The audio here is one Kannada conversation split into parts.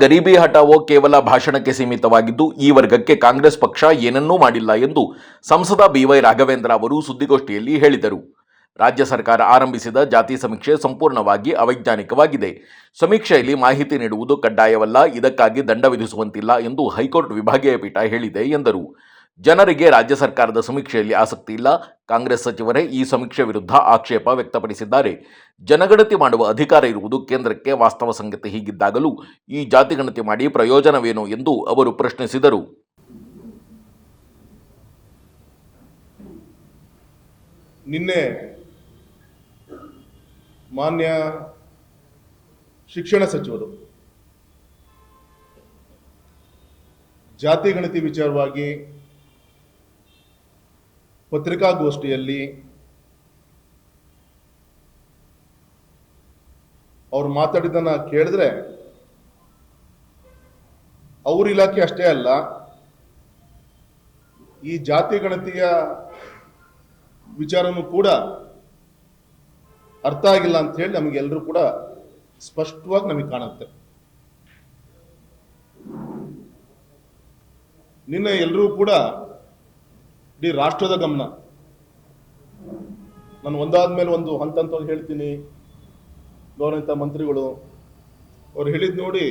ಗರೀಬಿ ಹಠಾವೋ ಕೇವಲ ಭಾಷಣಕ್ಕೆ ಸೀಮಿತವಾಗಿದ್ದು, ಈ ವರ್ಗಕ್ಕೆ ಕಾಂಗ್ರೆಸ್ ಪಕ್ಷ ಏನನ್ನೂ ಮಾಡಿಲ್ಲ ಎಂದು ಸಂಸದ ಬಿವೈ ರಾಘವೇಂದ್ರ ಅವರು ಸುದ್ದಿಗೋಷ್ಠಿಯಲ್ಲಿ ಹೇಳಿದರು. ರಾಜ್ಯ ಸರ್ಕಾರ ಆರಂಭಿಸಿದ ಜಾತಿ ಸಮೀಕ್ಷೆ ಸಂಪೂರ್ಣವಾಗಿ ಅವೈಜ್ಞಾನಿಕವಾಗಿದೆ. ಸಮೀಕ್ಷೆಯಲ್ಲಿ ಮಾಹಿತಿ ನೀಡುವುದು ಕಡ್ಡಾಯವಲ್ಲ, ಇದಕ್ಕಾಗಿ ದಂಡ ವಿಧಿಸುವಂತಿಲ್ಲ ಎಂದು ಹೈಕೋರ್ಟ್ ವಿಭಾಗೀಯ ಪೀಠ ಹೇಳಿದೆ ಎಂದರು. ಜನರಿಗೆ ರಾಜ್ಯ ಸರ್ಕಾರದ ಸಮೀಕ್ಷೆಯಲ್ಲಿ ಆಸಕ್ತಿ ಇಲ್ಲ. ಕಾಂಗ್ರೆಸ್ ಸಚಿವರೇ ಈ ಸಮೀಕ್ಷೆ ವಿರುದ್ಧ ಆಕ್ಷೇಪ ವ್ಯಕ್ತಪಡಿಸಿದ್ದಾರೆ. ಜನಗಣತಿ ಮಾಡುವ ಅಧಿಕಾರ ಇರುವುದು ಕೇಂದ್ರಕ್ಕೆ ವಾಸ್ತವ ಸಂಗತಿ ಹೀಗಿದ್ದಾಗಲೂ ಈ ಜಾತಿ ಗಣತಿ ಮಾಡಿ ಪ್ರಯೋಜನವೇನು ಎಂದು ಅವರು ಪ್ರಶ್ನಿಸಿದರು. ನಿನ್ನೆ ಮಾನ್ಯ ಶಿಕ್ಷಣ ಸಚಿವರು ಜಾತಿ ಗಣತಿ ವಿಚಾರವಾಗಿ ಪತ್ರಿಕಾಗೋಷ್ಠಿಯಲ್ಲಿ ಅವ್ರು ಮಾತಾಡಿದ್ದನ್ನ ಕೇಳಿದ್ರೆ, ಅವ್ರ ಇಲಾಖೆ ಅಷ್ಟೇ ಅಲ್ಲ, ಈ ಜಾತಿ ಗಣತಿಯ ವಿಚಾರನೂ ಕೂಡ ಅರ್ಥ ಆಗಿಲ್ಲ ಅಂತ ಹೇಳಿ ನಮಗೆಲ್ಲರೂ ಕೂಡ ಸ್ಪಷ್ಟವಾಗಿ ನಮಗೆ ಕಾಣುತ್ತೆ. ನಿನ್ನೆ ಎಲ್ಲರೂ ಕೂಡ ಇಡೀ ರಾಷ್ಟ್ರದ ಗಮನ. ನಾನು ಒಂದಾದ ಮೇಲೆ ಒಂದು ಹಂತ ಹಂತವಾಗಿ ಹೇಳ್ತೀನಿ. ಗೌರವಿತ ಮಂತ್ರಿಗಳು, ಅವ್ರು ಹೇಳಿದ್ ನೋಡಿ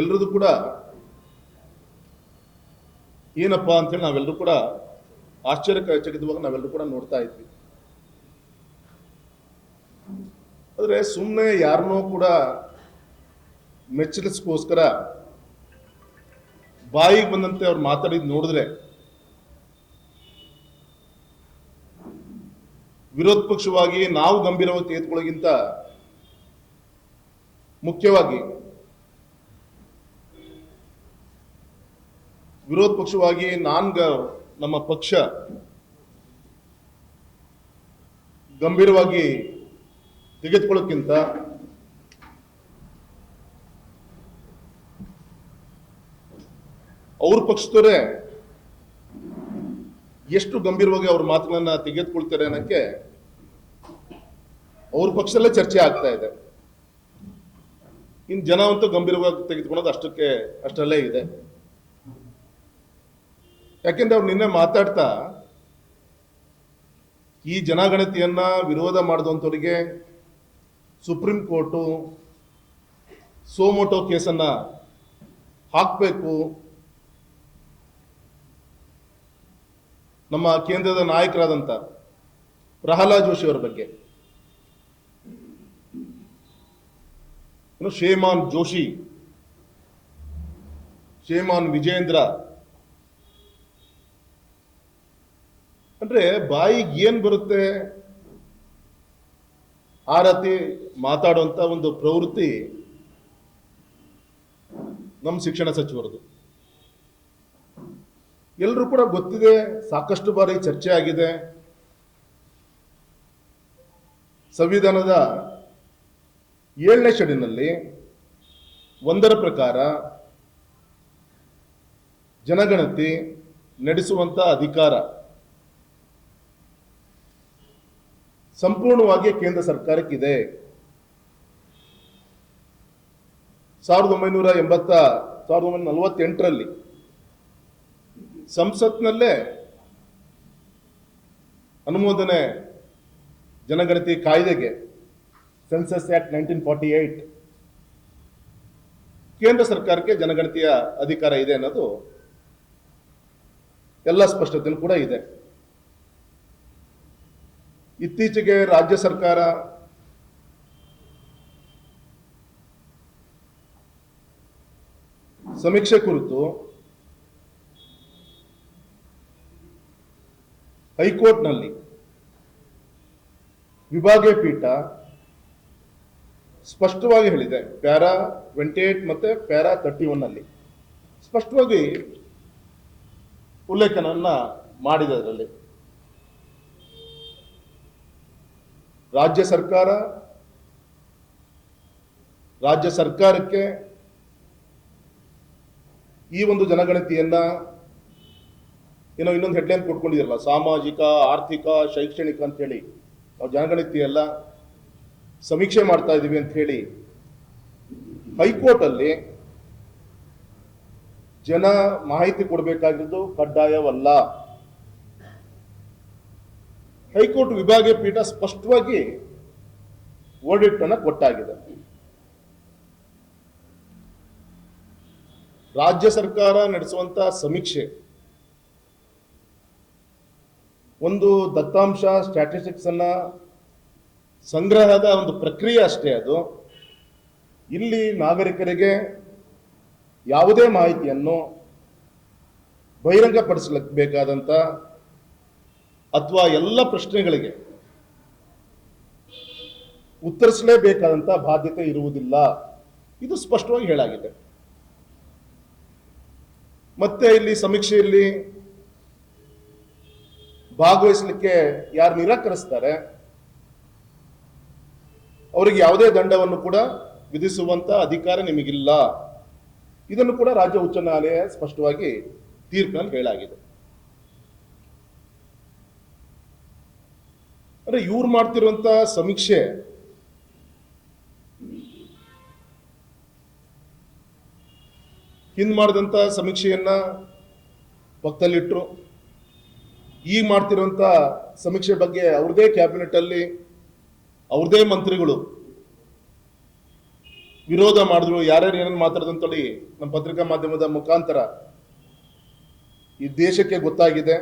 ಎಲ್ರದ್ದು ಕೂಡ ಏನಪ್ಪಾ ಅಂತೇಳಿ ನಾವೆಲ್ಲರೂ ಕೂಡ ಆಶ್ಚರ್ಯಚಕಿತವಾಗಿ ನಾವೆಲ್ಲರೂ ಕೂಡ ನೋಡ್ತಾ ಇದ್ವಿ. ಆದರೆ ಸುಮ್ಮನೆ ಯಾರನ್ನೂ ಕೂಡ ಮೆಚ್ಚಲಿಸ್ಕೋಸ್ಕರ ಬಾಯಿಗೆ ಬಂದಂತೆ ಅವ್ರು ಮಾತಾಡಿದ್ ನೋಡಿದ್ರೆ ವಿರೋಧ ಪಕ್ಷವಾಗಿ ನಾವು ಗಂಭೀರವಾಗಿ ತೆಗೆದುಕೊಳ್ಳೋಗಿಂತ ಮುಖ್ಯವಾಗಿ ವಿರೋಧ ಪಕ್ಷವಾಗಿ ನಾನ್ ನಮ್ಮ ಪಕ್ಷ ಗಂಭೀರವಾಗಿ ತೆಗೆದುಕೊಳ್ಳೋಕ್ಕಿಂತ ಅವ್ರ ಪಕ್ಷದವರೇ ಎಷ್ಟು ಗಂಭೀರವಾಗಿ ಅವ್ರ ಮಾತುಗಳನ್ನ ತೆಗೆದುಕೊಳ್ತಾರೆ ಅನ್ನಕ್ಕೆ ಅವ್ರ ಪಕ್ಷದಲ್ಲೇ ಚರ್ಚೆ ಆಗ್ತಾ ಇದೆ. ಇನ್ನು ಜನ ಅಂತೂ ಗಂಭೀರವಾಗಿ ತೆಗೆದುಕೊಳ್ಳೋದು ಅಷ್ಟಕ್ಕೆ ಅಷ್ಟಲ್ಲೇ ಇದೆ. ಯಾಕೆಂದ್ರೆ ಅವ್ರು ನಿನ್ನೆ ಮಾತಾಡ್ತಾ ಈ ಜನಗಣತಿಯನ್ನ ವಿರೋಧ ಮಾಡಿದಂಥವ್ರಿಗೆ ಸುಪ್ರೀಂ ಕೋರ್ಟು ಸೋಮೋಟೋ ಕೇಸನ್ನ ಹಾಕಬೇಕು ನಮ್ಮ ಕೇಂದ್ರದ ನಾಯಕರಾದಂಥ ಪ್ರಹ್ಲಾದ್ ಜೋಶಿ ಅವರ ಬಗ್ಗೆ. ಶ್ರೀಮಾನ್ ಜೋಶಿ, ಶ್ರೀಮಾನ್ ವಿಜೇಂದ್ರ ಅಂದ್ರೆ ಬಾಯಿಗೆ ಏನ್ ಬರುತ್ತೆ? ಆ ರೀತಿ ಮಾತಾಡುವಂತ ಒಂದು ಪ್ರವೃತ್ತಿ ನಮ್ಮ ಶಿಕ್ಷಣ ಸಚಿವರದು. ಎಲ್ಲರೂ ಕೂಡ ಗೊತ್ತಿದೆ, ಸಾಕಷ್ಟು ಬಾರಿ ಚರ್ಚೆ ಆಗಿದೆ. ಸಂವಿಧಾನದ ಏಳನೇ ಶೆಡಿನಲ್ಲಿ ಒಂದರ ಪ್ರಕಾರ ಜನಗಣತಿ ನಡೆಸುವಂತ ಅಧಿಕಾರ ಸಂಪೂರ್ಣವಾಗಿ ಕೇಂದ್ರ ಸರ್ಕಾರಕ್ಕಿದೆ. ಸಾವಿರದ ಒಂಬೈನೂರ ಎಂಬತ್ತ, ಸಾವಿರದ ಒಂಬೈನೂರ ನಲವತ್ತೆಂಟರಲ್ಲಿ ಸಂಸತ್ನಲ್ಲೇ ಅನುಮೋದನೆ ಜನಗಣತಿ ಕಾಯ್ದೆಗೆ census act nineteen forty eight ಕೇಂದ್ರ ಸರ್ಕಾರಕ್ಕೆ ಜನಗಣತಿಯ ಅಧಿಕಾರ ಇದೆ ಅನ್ನೋದು ಎಲ್ಲ ಸ್ಪಷ್ಟತೆಯೂ ಕೂಡ ಇದೆ. ಇತ್ತೀಚೆಗೆ ರಾಜ್ಯ ಸರ್ಕಾರ ಸಮೀಕ್ಷೆ ಕುರಿತು ಹೈಕೋರ್ಟ್ನಲ್ಲಿ ವಿಭಾಗೀಯ ಪೀಠ ಸ್ಪಷ್ಟವಾಗಿ ಹೇಳಿದೆ, ಪ್ಯಾರಾ ಟ್ವೆಂಟಿ ಏಟ್ ಮತ್ತೆ ಪ್ಯಾರಾ ತರ್ಟಿ ಒನ್ ಅಲ್ಲಿ. ಸ್ಪಷ್ಟವಾಗಿ ಉಲ್ಲೇಖನವನ್ನ ಮಾಡಿದೆ ಅದರಲ್ಲಿ. ರಾಜ್ಯ ಸರ್ಕಾರ, ರಾಜ್ಯ ಸರ್ಕಾರಕ್ಕೆ ಈ ಒಂದು ಜನಗಣತಿಯನ್ನ ಏನೋ ಇನ್ನೊಂದು ಹೆಡ್ಲೈನ್ ಕೊಟ್ಕೊಂಡಿರಲ್ಲ ಸಾಮಾಜಿಕ, ಆರ್ಥಿಕ, ಶೈಕ್ಷಣಿಕ ಅಂತ ಹೇಳಿ ನಾವು ಜನಗಣತಿಯೆಲ್ಲ, ಸಮೀಕ್ಷೆ ಮಾಡ್ತಾ ಇದೀವಿ ಅಂತ ಹೇಳಿ ಹೈಕೋರ್ಟ್ ಅಲ್ಲಿ ಜನ ಮಾಹಿತಿ ಕೊಡಬೇಕಾಗಿದ್ದು ಕಡ್ಡಾಯವಲ್ಲ. ಹೈಕೋರ್ಟ್ ವಿಭಾಗೀಯ ಪೀಠ ಸ್ಪಷ್ಟವಾಗಿ ವರ್ಡಿಕ್ಟ್ ಅನ್ನ ಕೊಟ್ಟಾಗಿದೆ. ರಾಜ್ಯ ಸರ್ಕಾರ ನಡೆಸುವಂತ ಸಮೀಕ್ಷೆ. ಒಂದು ದತ್ತಾಂಶ ಸ್ಟ್ಯಾಟಿಸ್ಟಿಕ್ಸ್ ಅನ್ನ ಸಂಗ್ರಹದ ಒಂದು ಪ್ರಕ್ರಿಯೆ ಅಷ್ಟೇ ಅದು. ಇಲ್ಲಿ ನಾಗರಿಕರಿಗೆ ಯಾವುದೇ ಮಾಹಿತಿಯನ್ನು ಬಹಿರಂಗಪಡಿಸಬೇಕಾದಂತ ಅಥವಾ ಎಲ್ಲ ಪ್ರಶ್ನೆಗಳಿಗೆ ಉತ್ತರಿಸಲೇಬೇಕಾದಂಥ ಬಾಧ್ಯತೆ ಇರುವುದಿಲ್ಲ. ಇದು ಸ್ಪಷ್ಟವಾಗಿ ಹೇಳಾಗಿದೆ ಮತ್ತೆ ಇಲ್ಲಿ ಸಮೀಕ್ಷೆಯಲ್ಲಿ ಭಾಗವಹಿಸಲಿಕ್ಕೆ ಯಾರು ನಿರಾಕರಿಸ್ತಾರೆ, ಅವರಿಗೆ ಯಾವುದೇ ದಂಡವನ್ನು ಕೂಡ ವಿಧಿಸುವಂತ ಅಧಿಕಾರ ನಿಮಗಿಲ್ಲ. ಇದನ್ನು ಕೂಡ ರಾಜ್ಯ ಉಚ್ಚ ನ್ಯಾಯಾಲಯ ಸ್ಪಷ್ಟವಾಗಿ ತೀರ್ಪಿನಲ್ಲಿ ಹೇಳಾಗಿದೆ ಅಂದ್ರೆ ಇವ್ರು ಮಾಡ್ತಿರುವಂತ ಸಮೀಕ್ಷೆ ಹಿಂದ್ ಮಾಡಿದಂತ ಸಮೀಕ್ಷೆಯನ್ನ ಪಕ್ಕದಲ್ಲಿಟ್ರು. ಈಗ ಮಾಡ್ತಿರುವಂತ ಸಮೀಕ್ಷೆ ಬಗ್ಗೆ ಅವ್ರದೇ ಕ್ಯಾಬಿನೆಟ್ ಅಲ್ಲಿ ಅವ್ರದೇ ಮಂತ್ರಿಗಳು ವಿರೋಧ ಮಾಡಿದ್ರು. ಯಾರ್ಯಾರು ಏನೇನು ಮಾತಾಡ್ದಂತೇಳಿ ನಮ್ಮ ಪತ್ರಿಕಾ ಮಾಧ್ಯಮದ ಮುಖಾಂತರ ಈ ದೇಶಕ್ಕೆ ಗೊತ್ತಾಗಿದೆ.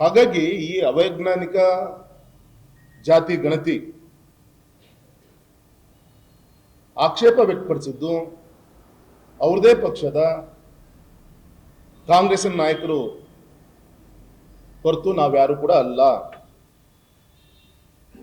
ಹಾಗಾಗಿ ಈ ಅವೈಜ್ಞಾನಿಕ ಜಾತಿ ಗಣತಿ ಆಕ್ಷೇಪ ವ್ಯಕ್ತಪಡಿಸಿದ್ದು ಅವ್ರದೇ ಪಕ್ಷದ ಕಾಂಗ್ರೆಸ್ಸಿನ ನಾಯಕರು ಹೊರತು ನಾವ್ಯಾರು ಕೂಡ ಅಲ್ಲ.